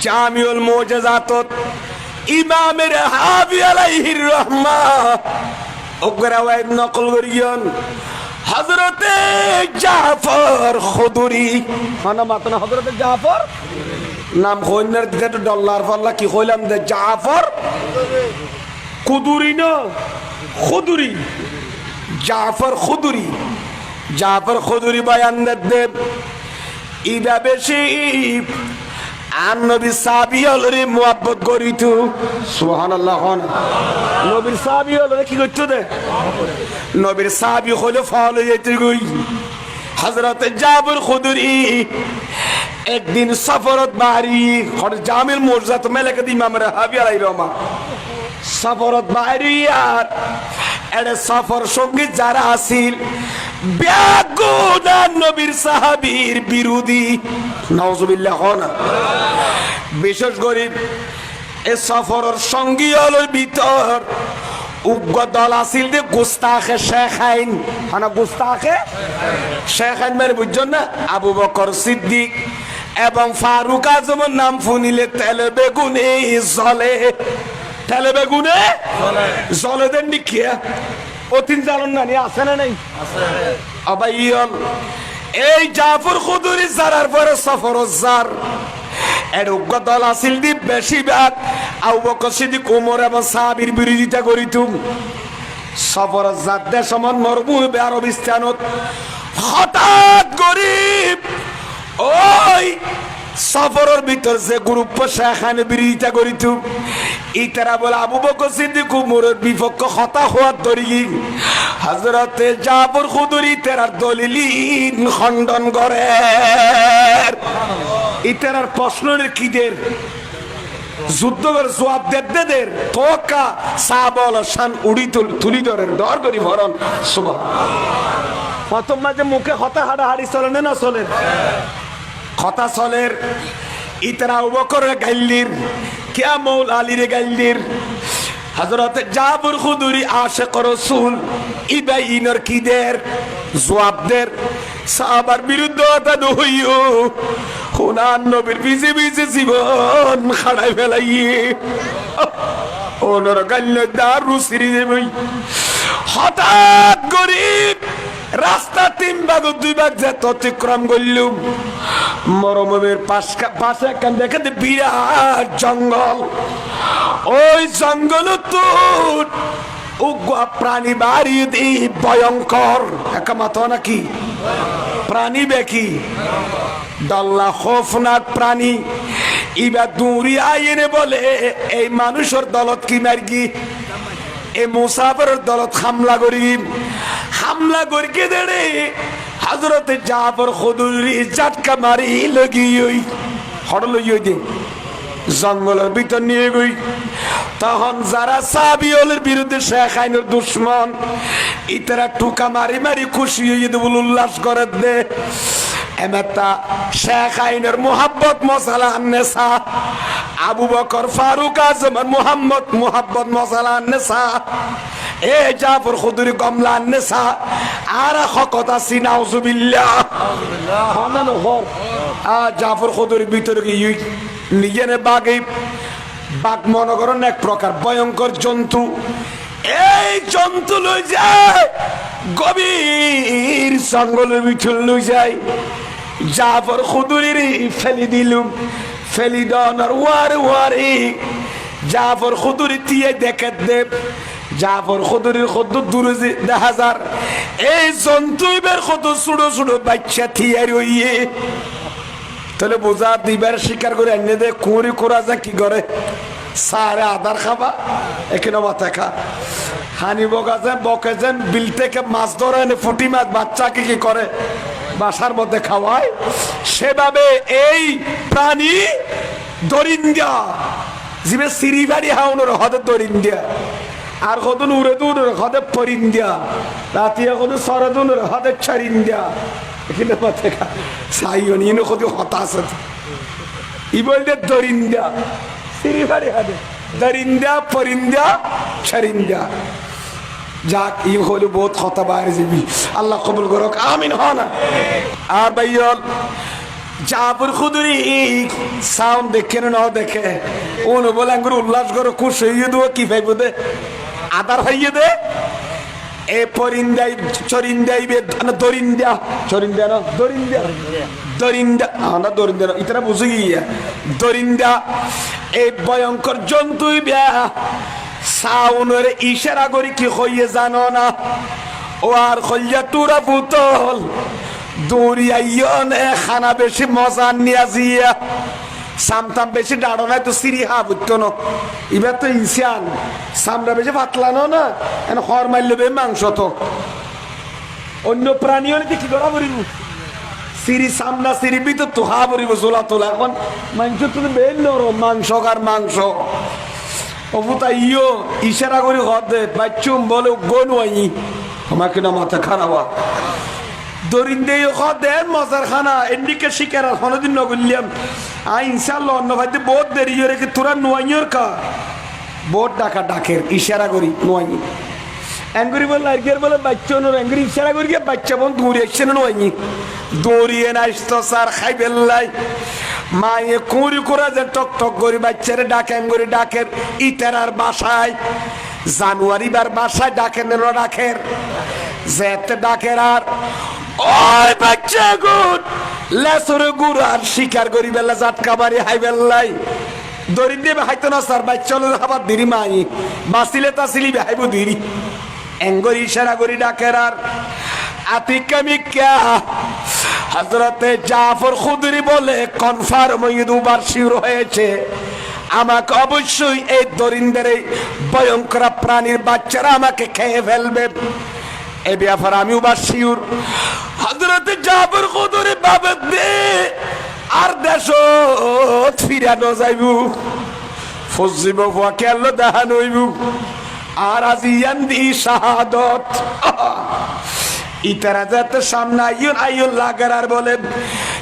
জামিউল মোজাজাতত ইমামের হাবি আলাইহির রহমা ওগরা ওয়াইব নকল করিয়ন। হযরতে জাফর খুদুরি। মানে মাতনা হযরতে জাফর? নাম হইনার দিতে ডলার ফল্লা কি হইলাম দে জাফর? কুদুরি না খুদুরি। জাফর খুদুরি। জাফর খুদুরি বয়ান দেব। ইবা বেশি আর নবী সাবি হলরে মোহাব্বত করিত। সুবহানাল্লাহ হন। নবীর সাবি হলরে কি করতো দে? নবীর সাবি হলে ফল যেতে গই। হজরত জাবর খুদুরি একদিন সফরত বাড়ি হর জামিল মোরজাত মেলাকে ইমাম রাহাবি আলাই রহমা সফরত বাড়ি আর এড়ে সফর সঙ্গী যারা আসিল নবীর সাহাবীর বিরোধী। নওজুবিল্লাহ না। বিশেষ করে এ সফরের সঙ্গী হল ভিতর উগ্র দল আসিল যে গুস্তাখে শেখ আইন। মানে গুস্তাখে? শেখ আইন মানে বুঝছেন না? আবু বকর সিদ্দিক এবং ফারুক আজমের নাম ফুনিলে তেলে বেগুনে জলে তেলে বেগুনে জলে দেন নিখিয়া অতিন জালন নানি আছে না নাই আবার ইয়ল এই জাফর খুদুরি জারার পরে সফর জার এর উগ্র দল আছিল দি বেশিরভাগ আবু বকর সিদ্দিক উমর এবং সাহাবীর বিরোধিতা করিতুম সফর জাত দেশমন মরুভূমি আরব স্থানত হঠাৎ গরিব ওই সফরের ভিতর যে গ্রুপ সেখানে বিরোধিতা করিত, ইতারা বলে, আবু বকর সিদ্দিক উমরের বিপক্ষ হতা হওয়ার ধরি হজরতে জাবর খুদুরি তেরার দলিলিন খণ্ডন করে। ইতারার প্রশ্নের কিদের? যুদ্ধ করে জবাব দেদের তোকা সাবল শান উড়ি তুলি ধরেন দর করি ভরণ। শুভ প্রথম মাঝে মুখে হতা হাড়া হাড়ি চলেন না চলেন কথা চলের ইতরা উবকর গাইলির কেয়া মৌল আলীর গাইলির হজরত জাবর খুদুরি আশেক রসুল ইবাইনর কিদের জবাবদের সাহাবার বিরুদ্ধে কথা নইও হুনান নবীর বিজে বিজে জীবন খাড়াই ফেলাইয়ে। ওনর গাইল দার দেবই হঠাৎ গরিব রাস্তা তিন ভাগ দুই ভাগ যে অতিক্রম করলুম। মরমের পাশে একখান দেখে বিরাট জঙ্গল। ওই জঙ্গল তো প্রাণী বাড়ি দি ভয়ঙ্কর। একামাত নাকি প্রাণী বেকি দল্লা খোফনাক প্রাণী। ইবা দূরি আইনে বলে, এই মানুষের দলত কি মার্গি? এ মুসাফরের দলত হামলা করি হামলা করিকে দেড়ে। হাজরতে জাফর খুদুরি জাটকা মারি লগি ওই হড়ল দিন জঙ্গলের ভিতর নিয়ে গই। তখন যারা সাবিয়লের বিরুদ্ধে শেখ আইনের দুশ্মন, ইতারা টুকা মারি মারি খুশি হয়ে দেব উল্লাস করে দে। এমেতা শেখ আইনের মোহাব্বত মশালা নেশা। আবু বকর ফারুক আজম মোহাম্মদ মোহাব্বত মশালা নেশা। এ কমলা আর বাগে বাঘ এক প্রকার ভয়ঙ্কর জন্তু। এই জন্তু লই যায়, গভীর জঙ্গলের ভিতর লই যায়। জাফর খুদুরির ফেলি দিলুম, ফেলি দনার ওয়ার ওয়ারে। জাফর খুদুরি দিয়ে দেখে দেব জাফর খুদুরির কত দূরে যে দেখা যার এই জন্তু এবার কত ছোট ছোট বাচ্চা থিয়ার হইয়ে। তাহলে বোঝা দিবার স্বীকার করে এনে দে, কুঁড়ি কোরা যা কি করে? সারে আদার খাবা, এখানে মাথা খা। হানি বগাছেন বকেছেন বিল থেকে মাছ ধরে এনে ফুটি মাছ বাচ্চাকে কি করে? বাসার মধ্যে খাওয়ায়। সেভাবে এই প্রাণী দরিন্দা জিবে সিঁড়ি বাড়ি হাউনের হদে দরিন্দা আর কদুন উড়ে দুন হদে পরিন্দা রাতি কদু সরে দুন হদে ছাড়িন্দা এখানে মাথা সাইও নিয়ে কদু হতাশ ই বলতে দরিন্দা সিঁড়ি বাড়ি হাদে দরিন্দা পরিন্দা ছাড়িন্দা যাক, ই হলো বহুত কথা বাইরে যাবি। আল্লাহ কবুল করক, আমিন হ না? আর ভাইয়ল জাফর খুদুরি সাউন্ড দেখে না দেখে। উনি বলে আঙ্গুর উল্লাস করো খুশ হইয়ে দেবো, কি পাইব দে? আদার হইয়ে দে। এ পরিন্দাই চরিন্দাই বে না দরিন্দা। চরিন্দা না? দরিন্দা। দরিন্দা। আমরা দরিন্দা না। ইতারা বুঝে গিয়া দরিন্দা এই ভয়ঙ্কর জন্তুই বিয়া সাউনের ইশারা করি কি হইয়ে জানো না? ও আর পুতল। দৌড়িয়াইয়নে খানা বেশি মজা নিয়া জিয়া। সামতাম বেশি ডাড়ো নাই তো সিরি হা বুঝতো না। এবার তো ইনসান সামরা বেশি পাতলানো না এখন হর মারলে বে মাংস তো। অন্য প্রাণীও নাকি কি করা পড়িব সিরি সামনা সিরি ভিতর তো হা পড়িব জোলা তোলা। এখন মাংস তো বেল নরম, মাংস আর মাংস। অবুতা ইয়ো, ইশারা করে হদ দে, বাচ্চুম বলে গনু আমাকে না মাথা খারাপ দরিন্দে দেন মজার খানা এন্ডিকে শিকার আর হনদিন নগলিয়াম আ, ইনশাআল্লাহ অন্য ভাইতে বহুত দেরি হয়ে রেখে তোরা নোয়াইয়র কা বহুত ডাকা ডাকের, ইশারা করি, নোয়াই অ্যাঙ্গুরি বলে আর্গের বলে, বাচ্চা নোর অ্যাঙ্গুরি ইশারা করি বাচ্চা বল দৌড়ি আসছে না নোয়াই দৌড়িয়ে না আসতো স্যার, খাই বেল্লাই। মায়ে কুঁড়ি করে যে টক টক করি, বাচ্চারে ডাকে, অ্যাঙ্গুরি ডাকের ইতারার বাসায়। জানুয়ারি বার বাসায় ডাকেন ডাকের যেতে ডাকের আর ওই বাচ্চা গুড লেসরে গুড় আর শিকার করি বেলা জাটকা বাড়ি হাই বেল্লাই দড়ি দেবে হাইতো না স্যার বাচ্চা হলো আবার দিরি মাই। বাঁচিলে তাছিলি হাইব দিরি এঙ্গরি ইশারা করি ডাকের আর আতিকা মিক্কা হজরতে জাফর খুদরি বলে কনফার্ম দুবার শিউর হয়েছে আমাকে অবশ্যই এই দরিন্দের এই ভয়ঙ্কর প্রাণীর বাচ্চারা আমাকে খেয়ে ফেলবে। এ ব্যাপার আমিও বা শিউর। হজরতে জাফর খুদরি বাবে দে, আর দেশ ফিরানো যাইব। ফজিব কেল দেখান হইব। আর আজি ইয়ান্দি শাহাদত। ইতারা যাতে সামনে আইয়ুন আইয়ুন লাগার আর বলে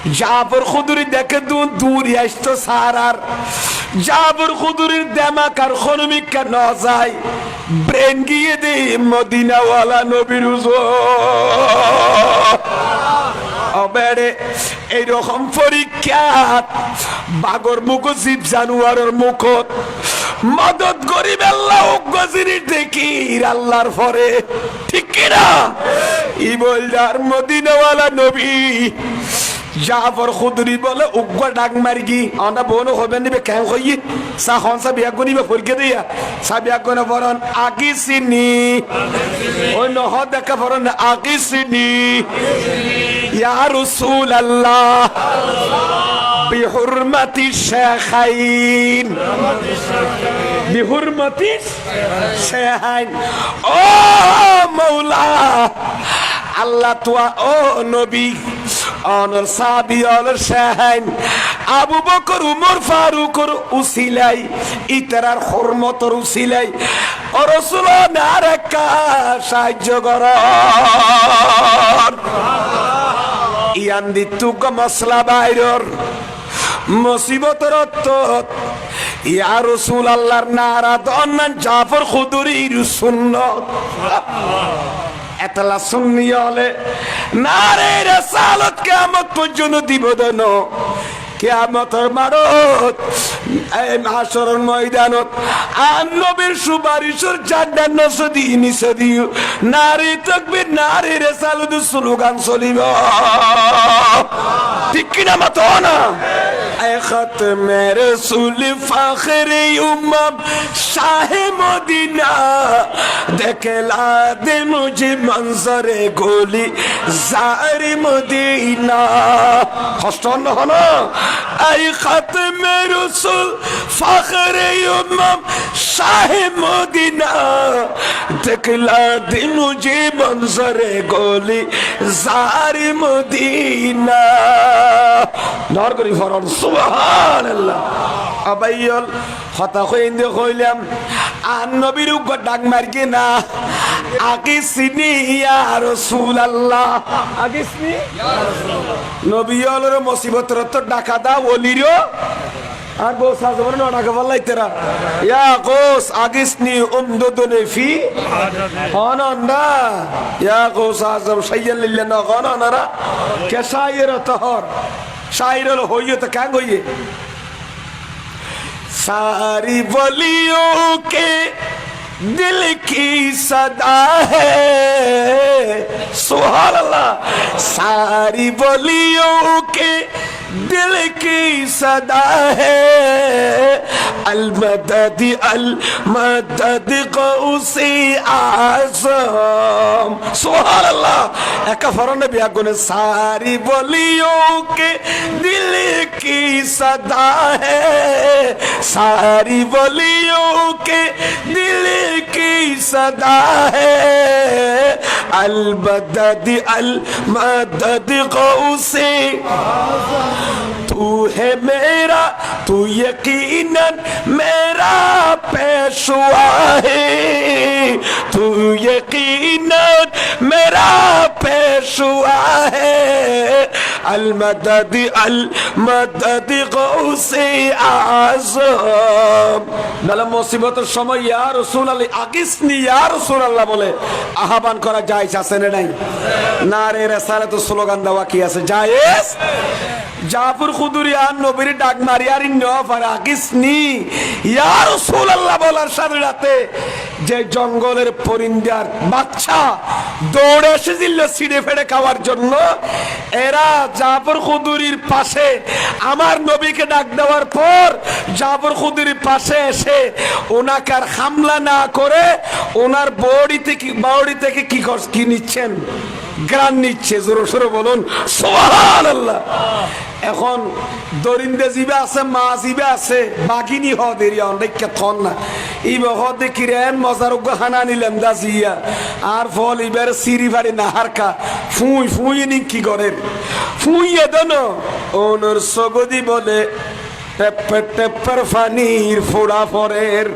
জাফর খুদুরি দেখে দু দূরি আসতো সারার জাফর খুদুরির দেমাকার খনমিকা ন যায়। ব্রেন গিয়ে দে মদিনাওয়ালা নবীর অবেড়ে এইরকম পরীক্ষা। বাগর মুখ জীব জানুয়ারের মুখত মদত গরিব আল্লাহ গজিরি দেখি আল্লাহর পরে। ঠিক কিনা? ই বলদার মদিনাওয়ালা নবী। জাফর খুদরি বলে উগ্র ডাক মারি গি আমরা বোন হবে নিবে কেন কই সা হন সা বিয়া গনিবে ফরকে দিয়া সা বিয়া গনে বরন আগি সিনি ওই নহ দেখা বরন আগি সিনি ইয়া রাসূল আল্লাহ بحرمة الشيخين بحرمة الشيخين ও মৌলা আল্লাহ তোয়া ও নবী অনর সাবি অনর শাহাইন আবু বকর, উমর ফারুকর উসিলাই, ইতারার হরমতর উসিলাই। ও রসুল নারাকা সাহায্য কর। ইয়ান দিতুক মশলা বাইরর মুসিবতর অত্তত ইয়া রসুল আল্লাহর নারা দন্নান জাফর খুদুরির সুন্নত। এতলা সুন্নি হলে নারে রেসালত কেমত পর্যন্ত দিব দেন। কেয়ামতের মারত এই মাহাসরণ ময়দানত আর নবীর সুপারিশর চারটা নশো দিয়ে নিচে দিও নারী তকবির নারী রে সালুদু স্লোগান চলিব ঠিক কিনা মত না ختم رسول فخر امم شاہ مدینہ دکھلا دے مجھے منظر گولی زار مدینہ حسن ہونا اے ختم رسول فخر امم شاہ مدینہ دکھلا دن جی منظر گولی زار مدینہ نار کری فران سبحان اللہ ابیل خطا خوین دے خویلیم آن نبیرو کو ڈاک مرگی نا আগে চিনি ইয়া রসুল আল্লাহ আগে চিনি নবী অলর মুসিবতর তো ডাকা দা ওলিরও আর বউ সাজবর না ডাকা বললাই তেরা ইয়া কোস আগিসনি উমদুদুনে ফি হনন্দা ইয়া কোস আজম সাইয়াল লিল্লাহ গনানারা কেসায়ের তহর শাহির হলো হইয়ে তো ক্যাং হইয়ে सारी बलियों के दिल की सदा है सुहान अल्लाह सारी बलियों के दिल की सदा है अलमदद अलमदद गौसी आजम सुहान अल्लाह एका फरन भी आगुने सारी बलियों के दिल की सदा है सारी बलियों के दिल की सदा है अलमदद अलमदद गौसी तू यकीनन मेरा पेशवा है। तू यकीनन मेरा पेशवा है। المدد المدد قوسي আজম নালে মুসিবতের সময়, ইয়া রসুল আলী আগিসনি ইয়া রসুল আল্লাহ বলে আহ্বান করা জায়েজ আছে না নাই? না রে রেসালে স্লোগান দেওয়া কি আছে? জায়েজ? জাফর খুদুরি আর নবীর ডাক মারি আর নফার আগিসনি ইয়া রসুল আল্লাহ বলার সাথে রাতে যে জঙ্গলের পরিন্দার বাচ্চা দৌড়ে এসেছিল ছিঁড়ে ফেড়ে খাওয়ার জন্য, এরা জাফর খুদুরির পাশে আমার নবীকে ডাক দেওয়ার পর জাফর খুদুরির পাশে এসে ওনাকে আর হামলা না করে ওনার বড়ি থেকে বাউড়ি থেকে কি কি নিচ্ছেন? গ্রান নিচ্ছে, জোর সোরে বলুন সোহান আল্লাহ এখন দরিন্দে জিবে আছে, মা জিবে আছে বাগিনি হ দেরি অনেক থন না। ই বহ দেখি রেন মজার হানা নিলাম দা জিয়া। আর ফল ইবার সিরি বাড়ি না হারকা। ফুঁই, ফুই নি কি করেন ফুইয়ে দেন। ওনর সগদি বলে টেপ্পে টেপ্পের ফানির ফোড়া ফরের।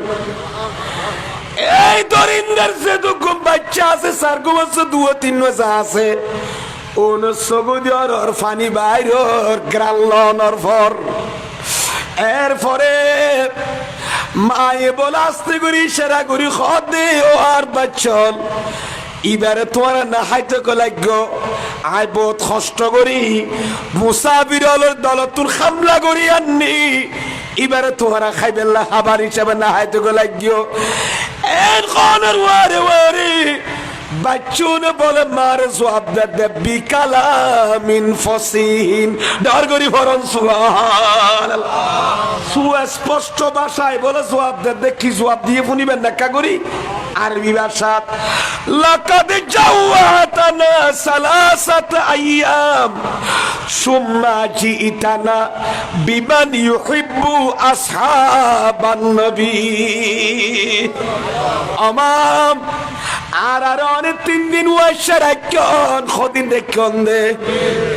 এই দরিন্দার তো খুব বাচ্চা আছে সার গো আছে দু তিন আছে। সগুদি আর ওর ফানি বাইর গ্রাল্লনর ফর এরপরে মায়ে বলে, আস্তে করি, সেরা করি, খদে ও আর বাচ্চল এবারে তোমার না হাইতে লাগব। আই বহুত কষ্ট করি। মুসাফিরলের দল তোর খামলা করি আননি। এবারে তোমরা খাইবেল্লা খাবার হিসাবে না হাইতে লাগিও এর কনের ওয়ারে ওয়ারে। বাচ্চুনে বলে মারে জবাব দে বিকালামিন ফসিন ডর করি ফরন সুস্পষ্ট ভাষায় বলে জবাব দে দে, কি জবাব দিয়ে শুনিবেন দেখা করি আরবি ভাষা লাকাদ জাওয়াতানা সালাসাত আইয়াম। সুম্মা জিইতানা বিমান ইউহিব্বু আসহাবান নবী। আমাম আর আর অনেক তিন দিন ওয়াইশা একজন খদিন রাখিয়ন দে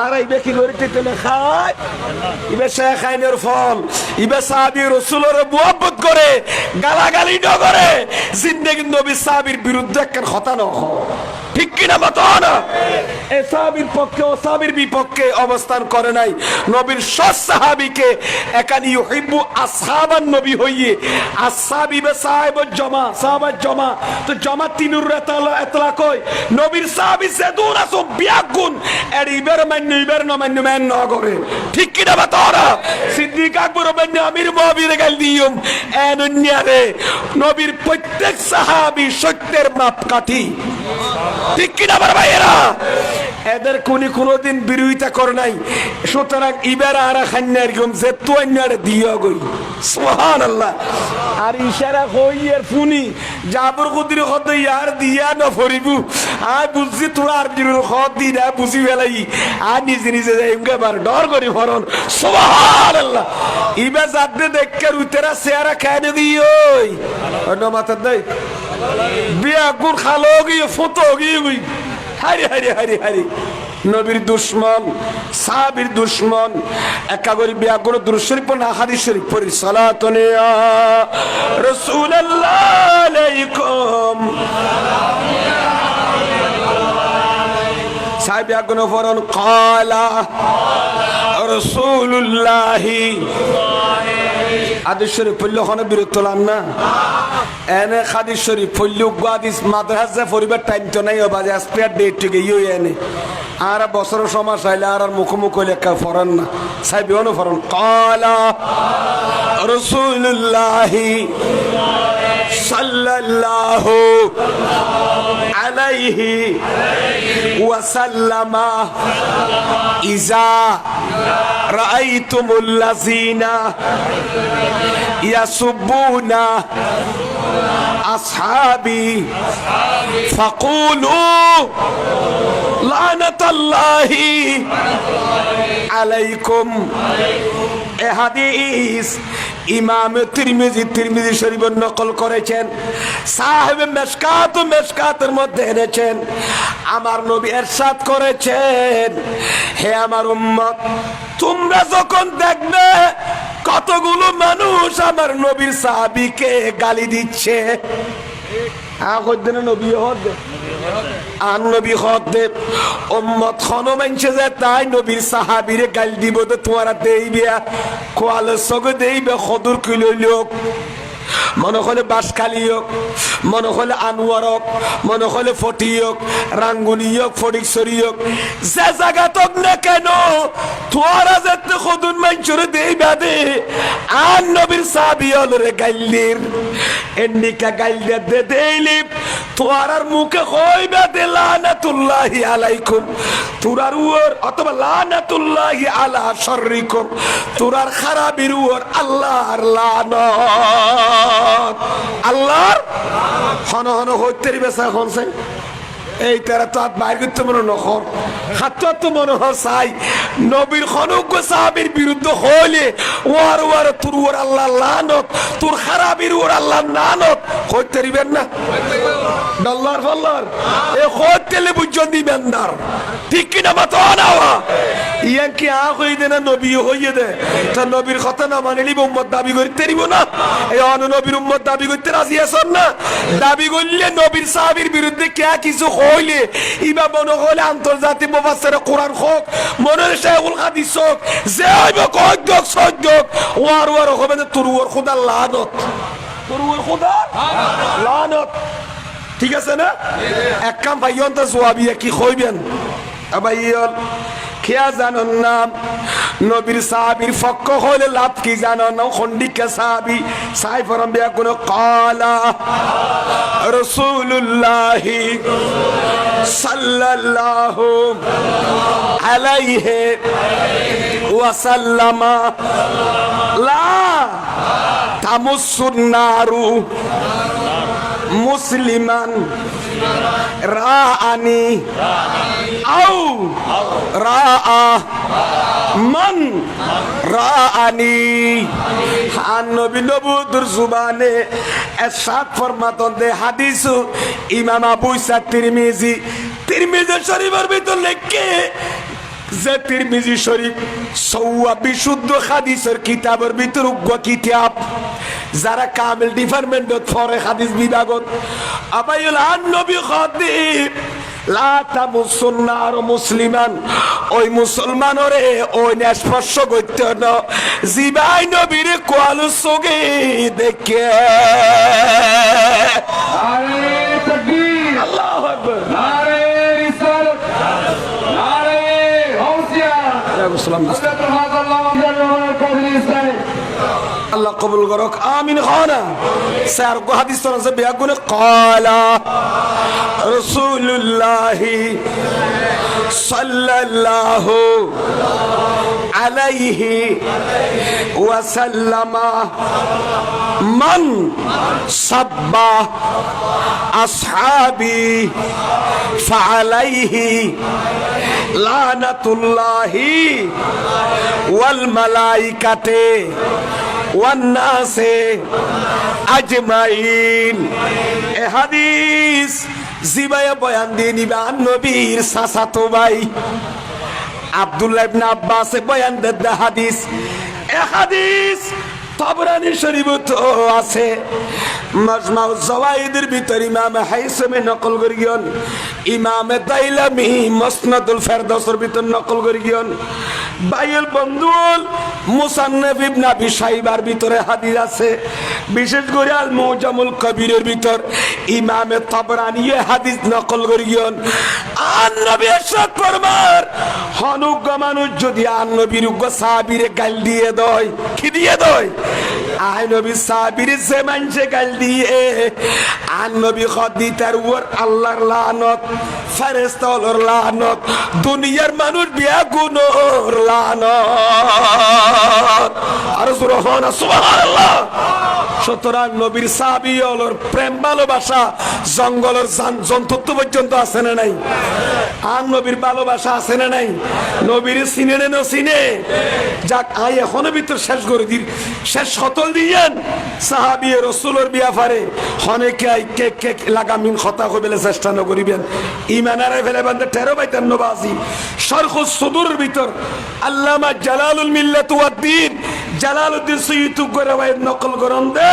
আর ইবে বেকি গরিতে তেলে খায় ইবে শেখ আইনের ফল, ইবে সাহাবি রসুলের মুহাব্বত করে, গালাগালি ন করে জিন্দেগি নবী সাহাবির বিরুদ্ধে একখান কথা ন ঠিক কিনা এ সাহাবির পক্ষে ও সাহাবির বিপক্ষে অবস্থান করে নাই। নবীর সৎ সাহাবিকে একানি ইউহিব্বু আসহাবান নবী হইয়ে আসহাবি বে সাহেব জমা সাহাবার জমা। তো জমা তিনুর এতলা এতলা কই? নবীর সাহাবি সে দূর আসো বিয়াগুন এর ইবের মান্য, ইবের ন মান্য, ম্যান ন করে। ঠিক কিনা বা তোরা সিদ্দিক আকবর মান্য আমির মহাবীর গাল দিয়ম এনন্যারে নবীর প্রত্যেক সাহাবি সত্যের মাপকাঠি। ঠিক কিনা আমার ভাইয়েরা? এদের কোনি কোনোদিন বিরোধিতা করে নাই। সুতরাং ইবার আর খান্নার গম যে তো অন্যার দিও গই। সুহান আল্লাহ আর ইশারা কই এর ফুনি, জাবর কুদির কত ইয়ার দিয়া ন ফরিবু। আ বুঝছি তোরা আর বিরুর খত দি না, বুঝি ফেলাই। আর নিজে নিজে যাই বার ডর করি ফরন। সুহান আল্লাহ ইবার যাতে দেখকে উতেরা চেহারা খায় নাকি ওই। অন্য মাথার দেয় বিয়া গুড় খালো গিয়ে ফুটো গিয়ে গই হারি হারি হারি হারি। নবীর দুশ্মন, সাহাবীর দুশ্মন, একা করে বিয়া করে দুরুশরীফ না হাদিস শরীফ পড়ি সালাতুনে রাসূলুল্লাহ আলাইকুম। সাহেব আগুন ফরন, কালা হাদিস শরীফ পড়লে ওখানে বিরত লান না। এনে হাদিস শরীফ পড়লে হাদিস মাদ্রাসা পরিবার টাইম তো নাই বাজে স্পেয়ার ডেট থেকে ইয়ে এনে। আর বছর সমাজ আইলে আর মুখোমুখ কা ফরান না। সাহেব অনু ফরান। কালা রসুল্লাহি সাল্লাল্লাহু আলাইহি وسلم. إذا رأيتم الذين يسبون أصحابي فقولوا لعنة الله عليكم. এ হাদিস ইমাম তিরমিজি তিরমিজি শরীফ নকল করেছেন, সাহেব মেশকাত ও মেশকাতের মধ্যে এনেছেন, আমার নবী এরশাদ করেছেন। হে আমার উম্মত, তোমরা যখন দেখবে কতগুলো মানুষ আমার নবীর সাহাবিকে গালি দিচ্ছে আহ হদ্দে না নবী হদ্দে আর নবী হদ্দে উম্মত খনো মানছে যে, তাই নবীর সাহাবিরে গাল দিব তো তোমারা দেইবে কোয়াল সগ দেইবে, খদুর কিলো লোক। মনে হলে বাসখালী হোক, মনে হলে আনোয়ার হোক, মনে হলে ফটি হোক, রাঙ্গুনি হোক ফটিকছড়ি হোক, যে জায়গা তোক না কেন, তোরা যেতে সদুন মাঞ্চরে দেই বাদে। আর নবীর সাবি হলরে গাইলির এন্নিকা গাইলে দে দেইলি তোরার মুখে কইবা দে লানাতুল্লাহি আলাইকুম। তোরার উয়র অথবা লানাতুল্লাহি আলা শররিকুম। তোরার খারাপির উয়র আল্লাহর লানত। আল্লাহর। হন হন, হইতে বেসা হনছে এই তারা তো হাত বাইর করতে মনে নখর হাত তো মনে চাই। নবীর খনজ্ঞ সাহাবির বিরুদ্ধে হইলে ওয়ার ওয়ার, তোর ওর আল্লাহ লানত, তোর খারাপির ওর আল্লাহ নানত হইতে দিবেন না? ডল্লার ফল্লার। এ হইতে বুঝজন দিবেন না। ঠিক কিনা মাতো আনাওয়া ইয়ান কি আ হই দে না নবী হইয়ে দে? তা নবীর কথা না মানিলি উম্মত দাবি করতে দিব না। এই অন নবীর উম্মত দাবি করতে রাজি আছেন না? দাবি করলে নবীর সাহাবীর বিরুদ্ধে কে কিছু হইলে? ইবা মনে হলে আন্তর্জাতিক মুফাসসির কোরআন হোক মনে শেখুল হাদিস হোক, যে হইব কয়ক সজ্ঞক ওয়ার ওয়ার হবে না, তোর ওর খোদা লানত। তোর ওর খোদা লানত। ঠিক আছে না? এক কাম ভাইয়ন তো জবাবিয়া কি কইবেন? আবাইয়ন খেয়া জানন না? নবীর সাহাবির ফক্ক হলে লাভ কি জানো না খন্ডিকা সাহাবি সাই ফরম বিয়া কোন কালা রসুল্লাহি সাল্লাল্লাহু আলাইহি ওয়াসাল্লামা। লা তামুসুন মুসলিমান, রাআনি, আও, রাআ, মান, রাআনি। আন নবী নবুদুর জুবানে এরশাদ ফরমাতন দে হাদিস, ইমাম আবু ইসা তিরমিজি। তিরমিজি শরীফের ভিতর লেখে যে তিরমিজি শরীফ সৌয়া বিশুদ্ধ হাদিসের কিতাবের ভিতর উগ্র কিতাব। যারা কামিল ডিপার্টমেন্টত পরে হাদিস বিভাগত আবাইল আন নবী তামুসুন্নার মুসলিমান ওই মুসলমানরে ওই স্পর্শ করতে ন জিবাই নবীর কোয়ালু সগে দেখে। আল্লাহু আকবার নারে রিসালাত নারে গাউসিয়া সালাম হযরত হাজাল্লাহ আল্লাহ কাদির ইসলাম আল্লাহ কবুল করক, আমিন হনা স্যার, গো হাদিস তো আছে বিয়া গুনে কলা রাসূলুল্লাহ সাল্লাল্লাহু আলাইহি ওয়াসাল্লাম মান সাব্বা আসহাবি ফালাইহি লানাতুল্লাহি ওয়াল মালাইকাতে ওয়ান নাসে আজমাইন। এ হাদিস জিবায়ে বয়ান দিয়ে নিবা নবীর সাসাতো ভাই। আব্দুল্লাহ ইবনে আব্বাস বয়ান দেহাদিস এ হাদিস তাবরানি শরীফ তো আছে। মাজমাউ জাওয়াইদের ভিতর ইমাম হাইসামে নকল করি গিয়ন। ইমামে দাইলামি মসনাদুল ফেরদাউসের ভিতর নকল করি গিয়ন। বাইল বন্ধুল মুসান্নফ ইবনে আবি সাইবার ভিতরে হাদিস আছে। বিশেষ করে আল মুজামুল কবিরের ভিতর ইমামে তাবরানি এ হাদিস নকল করি আন নবী এরশাদ ফরমার। হনুজ্ঞ মানুষ, যদি আন নবীর উগ্র সাহাবীরে গাল দিয়ে দয়, কি দিয়ে দয়? আই নবী সাহাবীর সে মানছে গাল দিয়ে নবী খদি তার উপর আল্লাহর লানত ফেরেস্তার লানত, দুনিয়ার মানুষ বিয়া গুনোর লানত। আর সুরহন সুবহানাল্লাহ। সুতরাং নবীর সাহাবি হলোর প্রেম, ভালোবাসা, জঙ্গলের জান- জন্তুত্ব পর্যন্ত আছে না নাই? আর নবীর ভালোবাসা আছে না নাই? নবীর সিনে নেন সিনে যাক আই এখনও ভিতর শেষ করে দিন শেষ সতল দিয়েন। সাহাবি রসুলের বিয়া ফারে হনেকে আই কেক কে লাগামিন খতা কইবেলে চেষ্টা করিবেন ইমানারে ফেলে বান্ধে টেরো বাইতেন নবাজি। সরখ সুদুর ভিতর আল্লামা জালালুল মিল্লাত ওয়াদ্দিন জালালউদ্দিন সৈয়দ গোরাবাই নকল করন দে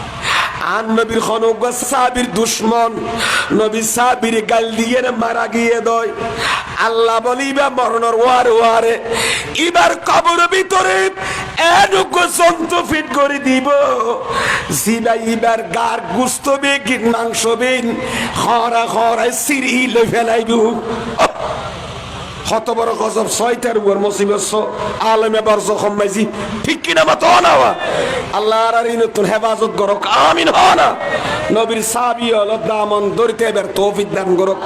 আর নবীর খনজ্ঞ সাহাবীর দুশ্মন। নবী সাহাবীর গাল দিয়ে মারা গিয়ে দয়। আল্লাহ বলিবা মরণর ওয়ার ওয়ারে, এবার কবর ভিতরে এনুক জন্তু ফিট করে দিব। জিবা ইবার গার গুস্ত বেগিন, মাংস বেন খরা খরায় সিরিল ফেলাইব কত বড় গজব ছয়টার উপর মুসিবত আলমে বার জখম মাইজি। ঠিক কিনা মত না আল্লাহ আর নতুন হেফাজত করক। আমিন হনা নবীর সাবি হল দামন দরিতে এবার তৌফিক দান করক।